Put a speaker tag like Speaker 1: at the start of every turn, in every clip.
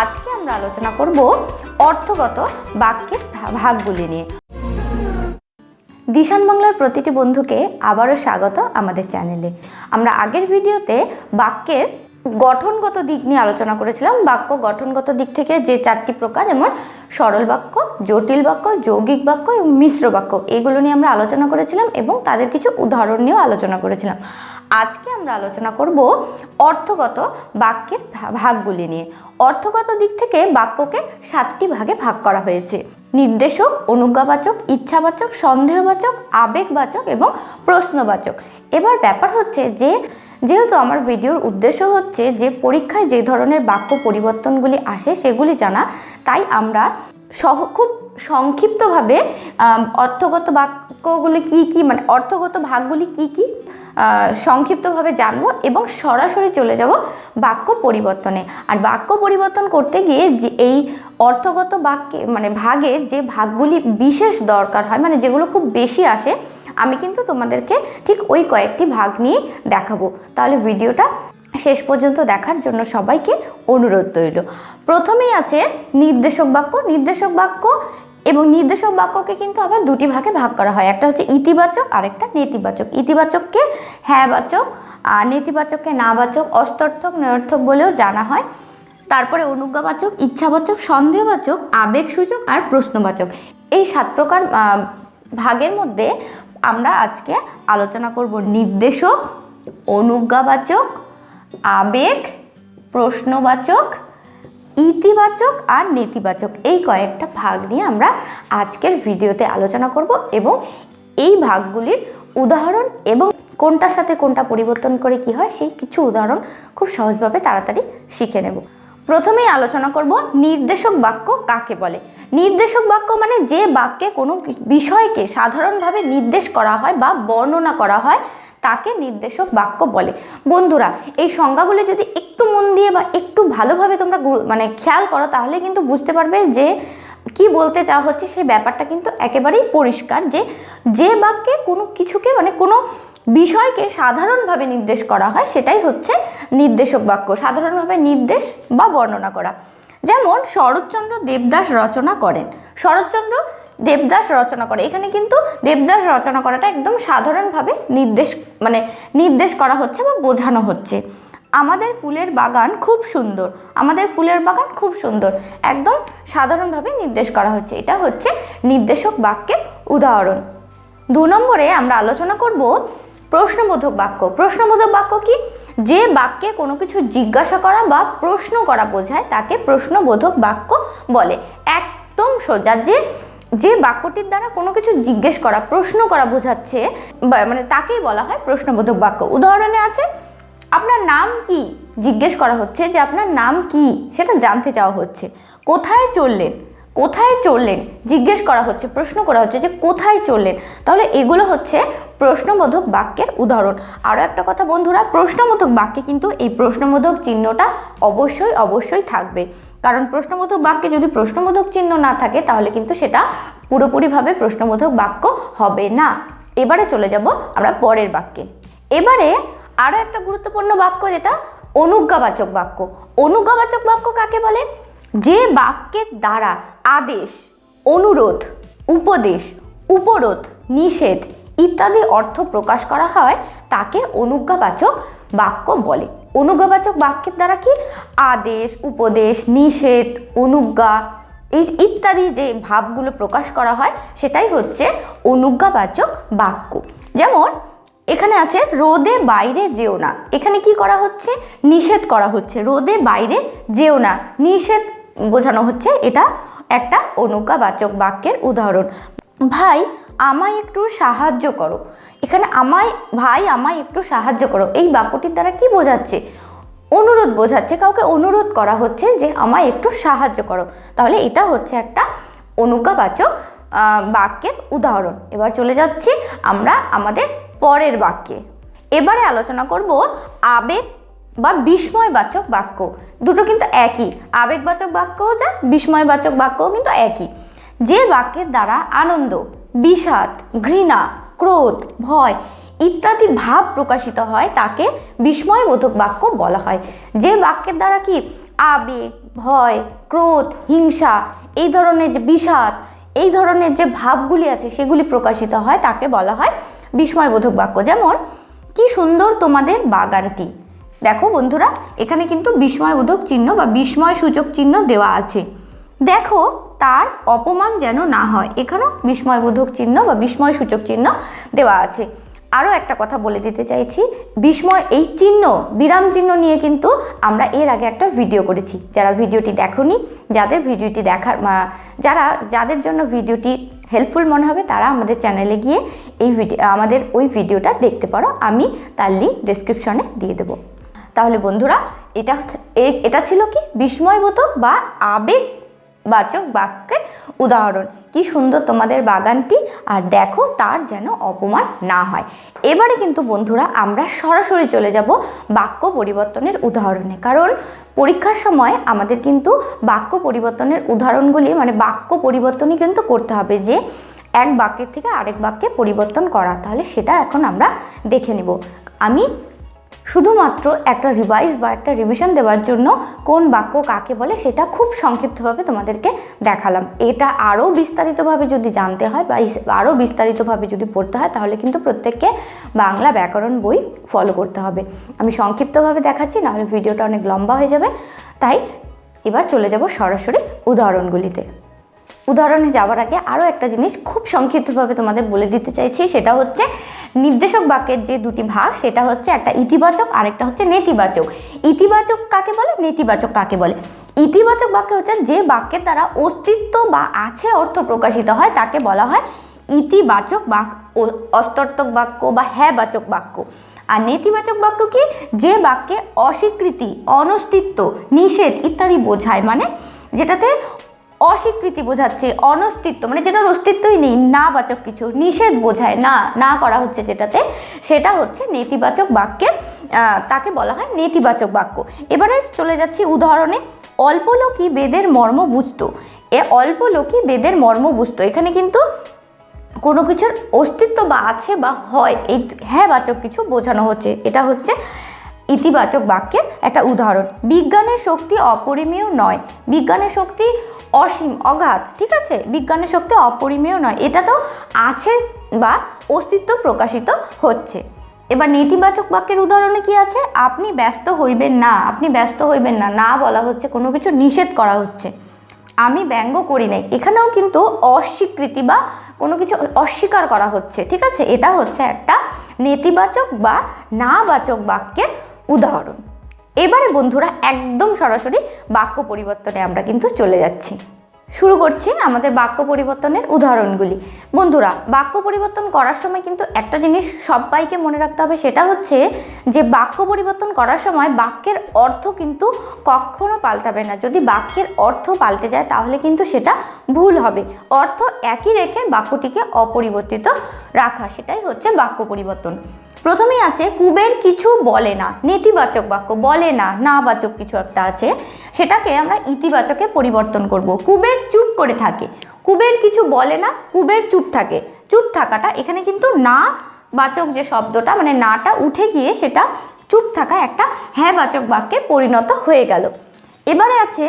Speaker 1: আজকে আমরা আলোচনা করব অর্থগত বাক্যের ভাগগুলি নিয়ে। দিশান বাংলার প্রতিটি বন্ধুকে আবারও স্বাগত আমাদের চ্যানেলে। আমরা আগের ভিডিওতে বাক্যের গঠনগত দিক নিয়ে আলোচনা করেছিলাম, বাক্য গঠনগত দিক থেকে যে চারটি প্রকার, যেমন সরল বাক্য, জটিল বাক্য, যৌগিক বাক্য এবং মিশ্র বাক্য, এগুলো নিয়ে আমরা আলোচনা করেছিলাম এবং তাদের কিছু উদাহরণ নিয়েও আলোচনা করেছিলাম। আজকে আমরা আলোচনা করব অর্থগত বাক্যের ভাগগুলি নিয়ে। অর্থগত দিক থেকে বাক্যকে সাতটি ভাগে ভাগ করা হয়েছে। নির্দেশক, অনুজ্ঞাবাচক, ইচ্ছাবাচক, সন্দেহবাচক, আবেগবাচক এবং প্রশ্নবাচক। এবার ব্যাপার হচ্ছে যে যেহেতু আমার ভিডিওর উদ্দেশ্য হচ্ছে যে পরীক্ষায় যে ধরনের বাক্য পরিবর্তনগুলি আসে সেগুলি জানা, তাই আমরা সহ, খুব সংক্ষিপ্তভাবে অর্থগত বাক্যগুলি কি কি মানে অর্থগত ভাগগুলি কি কি সংক্ষিপ্তভাবে জানব এবং সরাসরি চলে যাব বাক্য পরিবর্তনে। আর বাক্য পরিবর্তন করতে গিয়ে যে এই অর্থগত বাক্যে মানে ভাগে যে ভাগগুলি বিশেষ দরকার হয় মানে যেগুলো খুব বেশি আসে আমি কিন্তু তোমাদেরকে ঠিক ওই কয়েকটি ভাগ নিয়ে দেখাবো। তাহলে ভিডিওটা শেষ পর্যন্ত দেখার জন্য সবাইকে অনুরোধ রইল। প্রথমেই আছে নির্দেশক বাক্য। নির্দেশক বাক্য এবং নির্দেশক বাক্যকে কিন্তু আবার দুটি ভাগে ভাগ করা হয়। একটা হচ্ছে ইতিবাচক আর একটা নেতিবাচক। ইতিবাচককে হ্যাঁবাচক, আর নেতিবাচককে নাবাচক, অস্তর্থক নিরর্থক বলেও জানা হয়। তারপরে অনুজ্ঞাবাচক, ইচ্ছাবাচক, সন্দেহবাচক, আবেগসূচক, আর প্রশ্নবাচক। এই সাত প্রকার ভাগের মধ্যে আমরা আজকে আলোচনা করব নির্দেশক, অনুজ্ঞাবাচক, আবেগ, প্রশ্নবাচক, ইতিবাচক আর নেতিবাচক। এই কয়েকটা ভাগ নিয়ে আমরা আজকের ভিডিওতে আলোচনা করব এবং এই ভাগগুলির উদাহরণ এবং কোনটার সাথে কোনটা পরিবর্তন করে কি হয় সেই কিছু উদাহরণ খুব সহজভাবে তাড়াতাড়ি শিখে নেব। প্রথমেই আলোচনা করব নির্দেশক বাক্য কাকে বলে। নির্দেশক বাক্য মানে যে বাক্যে কোনো বিষয়কে সাধারণভাবে নির্দেশ করা হয় বা বর্ণনা করা হয়, তাকে নির্দেশক বাক্য বলে। বন্ধুরা, এই সংজ্ঞাগুলি যদি একটু মন দিয়ে বা একটু ভালোভাবে তোমরা মানে খেয়াল করো, তাহলে কিন্তু বুঝতে পারবে যে কি বলতে চাওয়া হচ্ছে সেই ব্যাপারটা কিন্তু একেবারেই পরিষ্কার যে যে বাক্যে কোনো কিছুকে মানে কোনো বিষয়কে সাধারণভাবে নির্দেশ করা হয় সেটাই হচ্ছে নির্দেশক বাক্য, সাধারণভাবে নির্দেশ বা বর্ণনা করা। যেমন, শরৎচন্দ্র দেবদাস রচনা করেন। শরৎচন্দ্র দেবদাস রচনা করে। এখানে কিন্তু দেবদাস রচনা করাটা একদম সাধারণভাবে নির্দেশ মানে নির্দেশ করা হচ্ছে বা বোঝানো হচ্ছে। আমাদের ফুলের বাগান খুব সুন্দর। আমাদের ফুলের বাগান খুব সুন্দর। একদম সাধারণভাবে নির্দেশ করা হচ্ছে। এটা হচ্ছে নির্দেশক বাক্যের উদাহরণ। দু নম্বরে আমরা আলোচনা করব প্রশ্নবোধক বাক্য। প্রশ্নবোধক বাক্য কি? যে বাক্যে কোনো কিছু জিজ্ঞাসা করা বা প্রশ্ন করা বোঝায়, তাকে প্রশ্নবোধক বাক্য বলে। একদম সোজা যে যে বাক্যটির দ্বারা কোনো কিছু জিজ্ঞেস করা, প্রশ্ন করা বোঝাচ্ছে মানে তাকেই বলা হয় প্রশ্নবোধক বাক্য। উদাহরণে আছে, আপনার নাম কি? জিজ্ঞেস করা হচ্ছে যে আপনার নাম কি? সেটা জানতে চাওয়া হচ্ছে। কোথায় চললেন? কোথায় চললেন? জিজ্ঞেস করা হচ্ছে, প্রশ্ন করা হচ্ছে যে কোথায় চললেন? তাহলে এগুলো হচ্ছে প্রশ্নবোধক বাক্যের উদাহরণ। আরও একটা কথা বন্ধুরা, প্রশ্নবোধক বাক্যে কিন্তু এই প্রশ্নবোধক চিহ্নটা অবশ্যই অবশ্যই থাকবে। কারণ প্রশ্নবোধক বাক্যে যদি প্রশ্নবোধক চিহ্ন না থাকে, তাহলে কিন্তু সেটা পুরোপুরিভাবে প্রশ্নবোধক বাক্য হবে না। এবারে চলে যাব আমরা পরের বাক্যে। এবারে আরও একটা গুরুত্বপূর্ণ বাক্য যেটা, অনুজ্ঞাবাচক বাক্য। অনুজ্ঞাবাচক বাক্য কাকে বলে? যে বাক্যের দ্বারা আদেশ, অনুরোধ, উপদেশ, উপরোধ, নিষেধ ইত্যাদি অর্থ প্রকাশ করা হয়, তাকে অনুজ্ঞাবাচক বাক্য বলে। অনুজ্ঞাবাচক বাক্যের দ্বারা কি? আদেশ, উপদেশ, নিষেধ, অনুজ্ঞা, এই ইত্যাদি যে ভাবগুলো প্রকাশ করা হয়, সেটাই হচ্ছে অনুজ্ঞাবাচক বাক্য। যেমন, এখানে আছে, রোদে বাইরে যেও না। এখানে কি করা হচ্ছে? নিষেধ করা হচ্ছে। রোদে বাইরে যেও না। নিষেধ বোঝানো হচ্ছে, এটা একটা অনুজ্ঞাবাচক বাক্যের উদাহরণ। ভাই আমায় একটু সাহায্য করো। এখানে আমায়, ভাই আমায় একটু সাহায্য করো। এই বাক্যটির দ্বারা কি বোঝাচ্ছে? অনুরোধ বোঝাচ্ছে, কাউকে অনুরোধ করা হচ্ছে যে আমায় একটু সাহায্য করো। তাহলে এটা হচ্ছে একটা অনুজ্ঞাবাচক বাক্যের উদাহরণ। এবার চলে যাচ্ছি আমরা আমাদের পরের বাক্যে। এবারে আলোচনা করব আবেগ বা বিস্ময়বাচক বাক্য। দুটো কিন্তু একই। আবেগবাচক বাক্যও যা, বিস্ময়বাচক বাক্যও কিন্তু একই। যে বাক্যের দ্বারা আনন্দ বিষাদ, ঘৃণা, ক্রোধ, ভয় ইত্যাদি ভাব প্রকাশিত হয় তাকে বিস্ময়বোধক বাক্য বলা হয়। যে বাক্যের দ্বারা কি আবেগ, ভয়, ক্রোধ, হিংসা, এই ধরনের যে বিষাদ, এই ধরনের যে ভাবগুলি আছে সেগুলি প্রকাশিত হয় তাকে বলা হয় বিস্ময়বোধক বাক্য। যেমন, কি সুন্দর তোমাদের বাগানটি। দেখো বন্ধুরা, এখানে কিন্তু বিস্ময়বোধক চিহ্ন বা বিস্ময় সূচক চিহ্ন দেওয়া আছে। দেখো তার অপমান যেন না হয়। এখানেও বিস্ময়বোধক চিহ্ন বা বিস্ময় সূচক চিহ্ন দেওয়া আছে। আরও একটা কথা বলে দিতে চাইছি। বিস্ময়, এই চিহ্ন, বিরাম চিহ্ন নিয়ে কিন্তু আমরা এর আগে একটা ভিডিও করেছি। যারা ভিডিওটি দেখোনি, যাদের ভিডিওটি দেখার যারা, যাদের জন্য ভিডিওটি হেল্পফুল মনে হবে, তারা আমাদের চ্যানেলে গিয়ে এই ভিডিও আমাদের ওই ভিডিওটা দেখতে পারো। আমি তার লিঙ্ক ডিসক্রিপশনে দিয়ে দেবো। তাহলে বন্ধুরা, এটা এটা ছিল কি? বিস্ময়বোধক বা আবেগ বাচক বাক্যের উদাহরণ। কি সুন্দর তোমাদের বাগানটি, আর দেখো তার যেন অপমান না হয়। এবারে কিন্তু বন্ধুরা আমরা সরাসরি চলে যাব বাক্য পরিবর্তনের উদাহরণে। কারণ পরীক্ষার সময় আমাদের কিন্তু বাক্য পরিবর্তনের উদাহরণগুলি মানে বাক্য পরিবর্তনই কিন্তু করতে হবে যে এক বাক্যের থেকে আরেক বাক্যে পরিবর্তন করা। তাহলে সেটা এখন আমরা দেখে নেব। আমি শুধুমাত্র একটা রিভাইজ বা একটা রিভিশন দেওয়ার জন্য কোন বাক্য কাকে বলে সেটা খুব সংক্ষিপ্তভাবে তোমাদেরকে দেখালাম। এটা আরও বিস্তারিতভাবে যদি জানতে হয় বা আরও বিস্তারিতভাবে যদি পড়তে হয়, তাহলে কিন্তু প্রত্যেককে বাংলা ব্যাকরণ বই ফলো করতে হবে। আমি সংক্ষিপ্তভাবে দেখাচ্ছি, নাহলে ভিডিওটা অনেক লম্বা হয়ে যাবে। তাই এবার চলে যাব সরাসরি উদাহরণগুলিতে। উদাহরণে যাওয়ার আগে আরও একটা জিনিস খুব সংক্ষিপ্তভাবে তোমাদের বলে দিতে চাইছি, সেটা হচ্ছে নির্দেশক বাক্যের যে দুটি ভাগ, সেটা হচ্ছে একটা ইতিবাচক আর একটা হচ্ছে নেতিবাচক। ইতিবাচক কাকে বলে? নেতিবাচক কাকে বলে? ইতিবাচক বাক্য হচ্ছে যে বাক্যের দ্বারা অস্তিত্ব বা আছে অর্থ প্রকাশিত হয়, তাকে বলা হয় ইতিবাচক বাক্য অস্তর্থক বাক্য বা হ্যাঁবাচক বাক্য। আর নেতিবাচক বাক্য কি? যে বাক্যে অস্বীকৃতি, অনস্তিত্ব, নিষেধ ইত্যাদি বোঝায় মানে যেটাতে অস্বীকৃতি বোঝাচ্ছে, অনস্তিত্ব মানে যেটার অস্তিত্বই নেই না বাচক কিছু, নিষেধ বোঝায়, না না করা হচ্ছে যেটাতে, সেটা হচ্ছে নেতিবাচক বাক্যে তাকে বলা হয় নেতিবাচক বাক্য। এবারে চলে যাচ্ছি উদাহরণে অল্প লোকই বেদের মর্ম বুঝতো। এ অল্প লোকই বেদের মর্ম বুঝতো। এখানে কিন্তু কোনো কিছুর অস্তিত্ব বা আছে বা হয়, এই হ্যাঁ বাচক কিছু বোঝানো হচ্ছে। এটা হচ্ছে ইতিবাচক বাক্যের একটা উদাহরণ। বিজ্ঞানের শক্তি অপরিমেয় নয়। বিজ্ঞানের শক্তি অসীম, অগাধ, ঠিক আছে? বিজ্ঞানের শক্তি অপরিমেয় নয়। এটা তো আছে বা অস্তিত্ব প্রকাশিত হচ্ছে। এবার নেতিবাচক বাক্যের উদাহরণে কি আছে? আপনি ব্যস্ত হইবেন না। আপনি ব্যস্ত হইবেন না। না বলা হচ্ছে, কোনো কিছু নিষেধ করা হচ্ছে। আমি ব্যঙ্গ করি নাই। এখানেও কিন্তু অস্বীকৃতি বা কোনো কিছু অস্বীকার করা হচ্ছে, ঠিক আছে? এটা হচ্ছে একটা নেতিবাচক বা নাবাচক বাক্যের উদাহরণ। এবারে বন্ধুরা একদম সরাসরি বাক্য পরিবর্তনে আমরা কিন্তু চলে যাচ্ছি। শুরু করছি আমাদের বাক্য পরিবর্তনের উদাহরণগুলি। বন্ধুরা, বাক্য পরিবর্তন করার সময় কিন্তু একটা জিনিস সবাইকে মনে রাখতে হবে, সেটা হচ্ছে যে বাক্য পরিবর্তন করার সময় বাক্যের অর্থ কিন্তু কখনো পাল্টাবে না। যদি বাক্যের অর্থ পাল্টে যায়, তাহলে কিন্তু সেটা ভুল হবে। অর্থ একই রেখে বাক্যটিকে অপরিবর্তিত রাখা, সেটাই হচ্ছে বাক্য পরিবর্তন। প্রথমেই আছে, কুবের কিছু বলে না, নেতিবাচক বাক্য, বলে না, নাবাচক কিছু একটা আছে, সেটাকে আমরা ইতিবাচকে পরিবর্তন করব। কুবের চুপ করে থাকে, কুবের কিছু বলে না, কুবের চুপ থাকে। চুপ থাকাটা এখানে কিন্তু না বাচক যে শব্দটা মানে নাটা উঠে গিয়ে সেটা চুপ থাকা একটা হ্যাঁ বাচক বাক্যে পরিণত হয়ে গেল। এবারে আছে,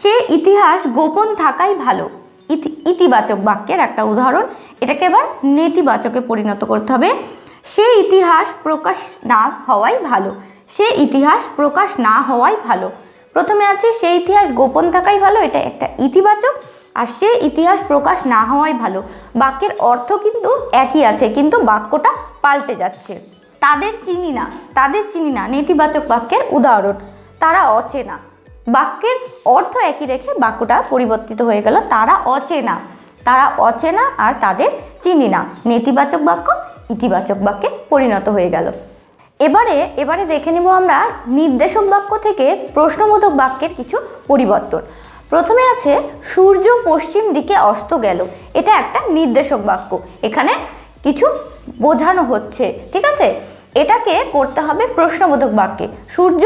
Speaker 1: সে ইতিহাস গোপন থাকাই ভালো। ইতি, ইতিবাচক বাক্যের একটা উদাহরণ, এটাকে এবার নেতিবাচকে পরিণত করতে হবে। সে ইতিহাস প্রকাশ না হওয়াই ভালো। সে ইতিহাস প্রকাশ না হওয়াই ভালো। প্রথমে আছে, সে ইতিহাস গোপন থাকাই ভালো, এটা একটা ইতিবাচক। আর সে ইতিহাস প্রকাশ না হওয়াই ভালো। বাক্যের অর্থ কিন্তু একই আছে, কিন্তু বাক্যটা পাল্টে যাচ্ছে। তাদের চিনি না, তাদের চিনি না, নেতিবাচক বাক্যের উদাহরণ। তারা অচেনা। বাক্যের অর্থ একই রেখে বাক্যটা পরিবর্তিত হয়ে গেল, তারা অচেনা। তারা অচেনা আর তাদের চিনি না। নেতিবাচক বাক্য ইতিবাচক বাক্যে পরিণত হয়ে গেল। এবারে এবারে দেখে নিব আমরা নির্দেশক বাক্য থেকে প্রশ্নবোধক বাক্যের কিছু পরিবর্তন। প্রথমে আছে, সূর্য পশ্চিম দিকে অস্ত গেল। এটা একটা নির্দেশক বাক্য। এখানে কিছু বোঝানো হচ্ছে, ঠিক আছে? এটাকে করতে হবে প্রশ্নবোধক বাক্যে। সূর্য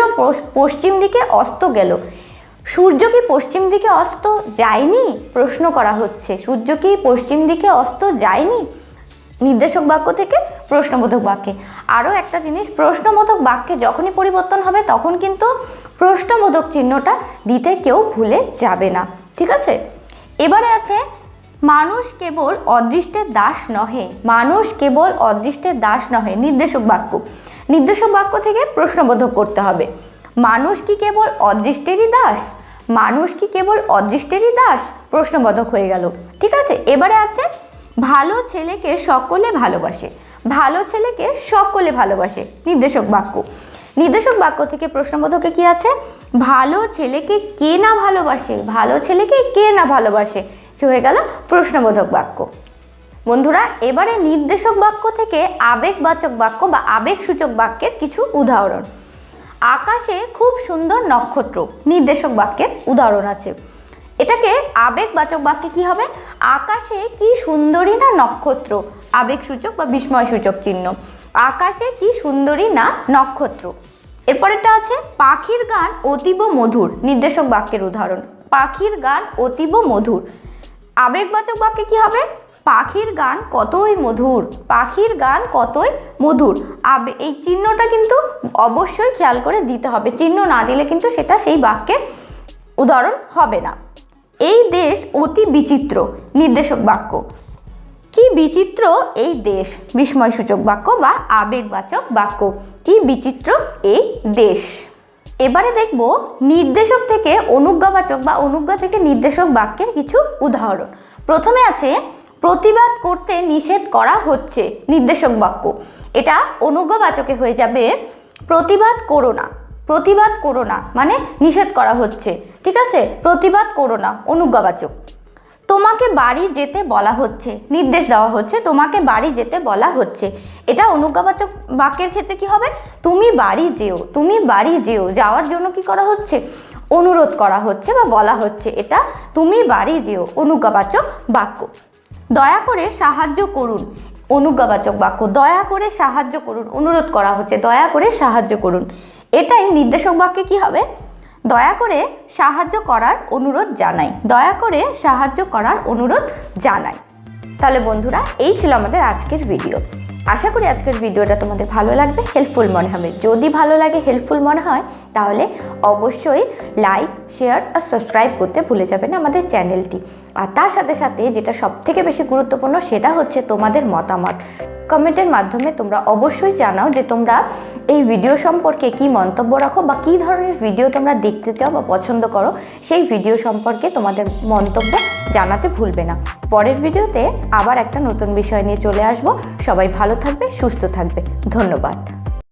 Speaker 1: পশ্চিম দিকে অস্ত গেল। সূর্য কি পশ্চিম দিকে অস্ত যায়নি? প্রশ্ন করা হচ্ছে। সূর্য কি পশ্চিম দিকে অস্ত যায়নি? নির্দেশক বাক্য থেকে প্রশ্নবোধক বাক্যে। আরও একটা জিনিস, প্রশ্নবোধক বাক্যে যখনই পরিবর্তন হবে, তখন কিন্তু প্রশ্নবোধক চিহ্নটা দিতে কেউ ভুলে যাবে না। ঠিক আছে? এবারে আছে, মানুষ কেবল অদৃষ্টের দাস নহে। মানুষ কেবল অদৃষ্টের দাস নহে, নির্দেশক বাক্য। নির্দেশক বাক্য থেকে প্রশ্নবোধক করতে হবে। মানুষ কি কেবল অদৃষ্টেরই দাস? মানুষ কি কেবল অদৃষ্টেরই দাস? প্রশ্নবোধক হয়ে গেল। ঠিক আছে? এবারে আছে ভালো ছেলেকে সকলে ভালোবাসে, ভালো ছেলেকে সকলে ভালোবাসে। নির্দেশক বাক্য। নির্দেশক বাক্য থেকে প্রশ্নবোধকে কি আছে? ভালো ছেলেকে কে না ভালোবাসে? ভালো ছেলেকে কে না ভালোবাসে? সে হয়ে গেল প্রশ্নবোধক বাক্য। বন্ধুরা, এবারে নির্দেশক বাক্য থেকে আবেগবাচক বাক্য বা আবেগসূচক বাক্যের কিছু উদাহরণ। আকাশে খুব সুন্দর নক্ষত্র। নির্দেশক বাক্যের উদাহরণ আছে। এটাকে আবেগবাচক বাক্যে কি হবে? আকাশে কি সুন্দরী না নক্ষত্র? আবেগসূচক বা বিস্ময়সূচক চিহ্ন। আকাশে কি সুন্দরী না নক্ষত্র? এরপরেরটা আছে, পাখির গান অতীব মধুর। নির্দেশক বাক্যের উদাহরণ। পাখির গান অতীব মধুর। আবেগবাচক বাক্যে কি হবে? পাখির গান কতই মধুর? পাখির গান কতই মধুর? আবে এই চিহ্নটা কিন্তু অবশ্যই খেয়াল করে দিতে হবে। চিহ্ন না দিলে কিন্তু সেটা সেই বাক্যের উদাহরণ হবে না। এই দেশ অতি বিচিত্র, নির্দেশক বাক্য। কি বিচিত্র এই দেশ? বিস্ময়সূচক বাক্য বা আবেগবাচক বাক্য। কি বিচিত্র এই দেশ? এবারে দেখব নির্দেশক থেকে অনুজ্ঞাবাচক বা অনুজ্ঞা থেকে নির্দেশক বাক্যের কিছু উদাহরণ। প্রথমে আছে, প্রতিবাদ করতে নিষেধ করা হচ্ছে, নির্দেশক বাক্য। এটা অনুজ্ঞাবাচকে হয়ে যাবে, প্রতিবাদ করো না। প্রতিবাদ করো না মানে নিষেধ করা হচ্ছে, ঠিক আছে? প্রতিবাদ করো না, অনুজ্ঞাবাচক। তোমাকে বাড়ি যেতে বলা হচ্ছে, নির্দেশ দেওয়া হচ্ছে, তোমাকে বাড়ি যেতে বলা হচ্ছে। এটা অনুজ্ঞাবাচক বাক্যের ক্ষেত্রে কি হবে? তুমি বাড়ি যেও, তুমি বাড়ি যেও, যাওয়ার জন্য কি করা হচ্ছে? অনুরোধ করা হচ্ছে বা বলা হচ্ছে, এটা তুমি বাড়ি যেও, অনুজ্ঞাবাচক বাক্য। দয়া করে সাহায্য করুন, অনুজ্ঞাবাচক বাক্য। দয়া করে সাহায্য করুন, অনুরোধ করা হচ্ছে, দয়া করে সাহায্য করুন। এটাই নির্দেশক বাক্যে কি হবে? দয়া করে সাহায্য করার অনুরোধ জানাই। দয়া করে সাহায্য করার অনুরোধ জানাই। তাহলে বন্ধুরা, এই ছিল আমাদের আজকের ভিডিও আশা করি আজকের ভিডিওটা তোমাদের ভালো লাগবে হেল্পফুল মনে হবে। যদি ভালো লাগে হেল্পফুল মনে হয় তাহলে অবশ্যই লাইক শেয়ার আর সাবস্ক্রাইব করতে ভুলে যাবে না আমাদের চ্যানেলটি আর তার সাথে সাথে যেটা সব থেকে বেশি গুরুত্বপূর্ণ সেটা হচ্ছে তোমাদের মতামত। কমেন্টের মাধ্যমে তোমরা অবশ্যই জানাও যে তোমরা এই ভিডিও সম্পর্কে কি মন্তব্য রাখো বা কী ধরনের ভিডিও তোমরা দেখতে চাও বা পছন্দ করো, সেই ভিডিও সম্পর্কে তোমাদের মন্তব্য জানাতে ভুলবে না। পরের ভিডিওতে আবার একটা নতুন বিষয় নিয়ে চলে আসব। সবাই ভালো থাকবে, সুস্থ থাকবে। ধন্যবাদ।